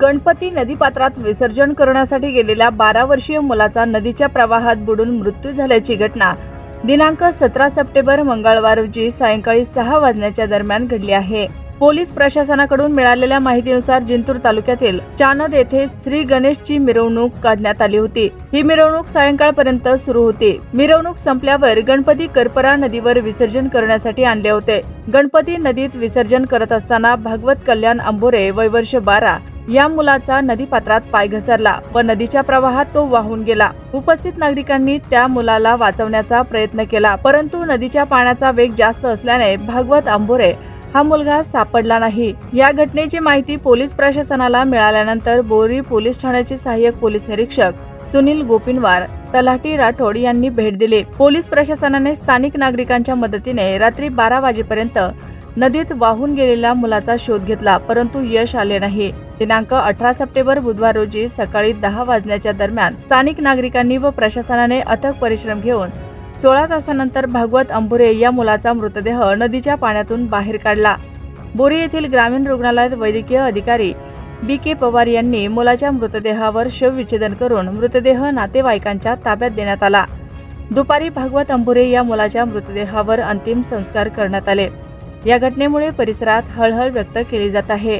गणपती नदीपात्रात विसर्जन करण्यासाठी गेलेल्या बारा वर्षीय मुलाचा नदीच्या प्रवाहात बुडून मृत्यू झाल्याची घटना दिनांक सतरा सप्टेंबर मंगळवार रोजी सायंकाळी सहा वाजण्याच्या दरम्यान घडली आहे. पोलीस प्रशासनाकडून मिळालेल्या माहितीनुसार जिंतूर तालुक्यातील चानद येथे श्री गणेशची मिरवणूक काढण्यात आली होती. ही मिरवणूक सायंकाळपर्यंत सुरू होती. मिरवणूक संपल्यावर गणपती करपरा नदीवर विसर्जन करण्यासाठी आणले होते. गणपती नदीत विसर्जन करत असताना भागवत कल्याण अंबोरे वय वर्ष बारा या मुलाचा नदीपात्रात पाय घसरला व नदीच्या प्रवाहात तो वाहून गेला. उपस्थित नागरिकांनी त्या मुलाला वाचवण्याचा प्रयत्न केला परंतु नदीच्या पाण्याचा वेग जास्त असल्याने भागवत आंबोरे हा मुलगा सापडला नाही. या घटनेची माहिती पोलीस प्रशासनाला मिळाल्यानंतर बोरी पोलीस ठाण्याचे सहाय्यक पोलीस निरीक्षक सुनील गोपिनवार तलाठी राठोड यांनी भेट दिली. पोलीस प्रशासनाने स्थानिक नागरिकांच्या मदतीने रात्री बारा वाजेपर्यंत नदीत वाहून गेलेल्या मुलाचा शोध घेतला परंतु यश आले नाही. दिनांक अठरा सप्टेंबर बुधवार रोजी सकाळी दहा वाजण्याच्या दरम्यान स्थानिक नागरिकांनी व प्रशासनाने अथक परिश्रम घेऊन सोळा तासानंतर भागवत अंबुरे या मुलाचा मृतदेह नदीच्या पाण्यातून बाहेर काढला. बोरी येथील ग्रामीण रुग्णालयात वैद्यकीय अधिकारी बी के पवार यांनी मुलाच्या मृतदेहावर शवविच्छेदन करून मृतदेह नातेवाईकांच्या ताब्यात देण्यात आला. दुपारी भागवत अंबुरे या मुलाच्या मृतदेहावर अंतिम संस्कार करण्यात आले. या घटनेमुळे परिसरात हळहळ व्यक्त केली जात आहे.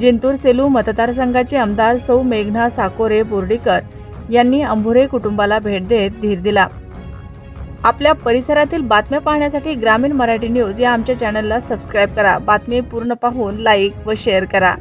जिंतूर सेलू मतदारसंघाचे आमदार सौ मेघना साकोरे बोर्डीकर यांनी अंभुरे कुटुंबाला भेट देत धीर दिला. आपल्या परिसरातील बातम्या पाहण्यासाठी ग्रामीण मराठी न्यूज या आमच्या चॅनलला सबस्क्राईब करा. बातमी पूर्ण पाहून लाईक व शेअर करा.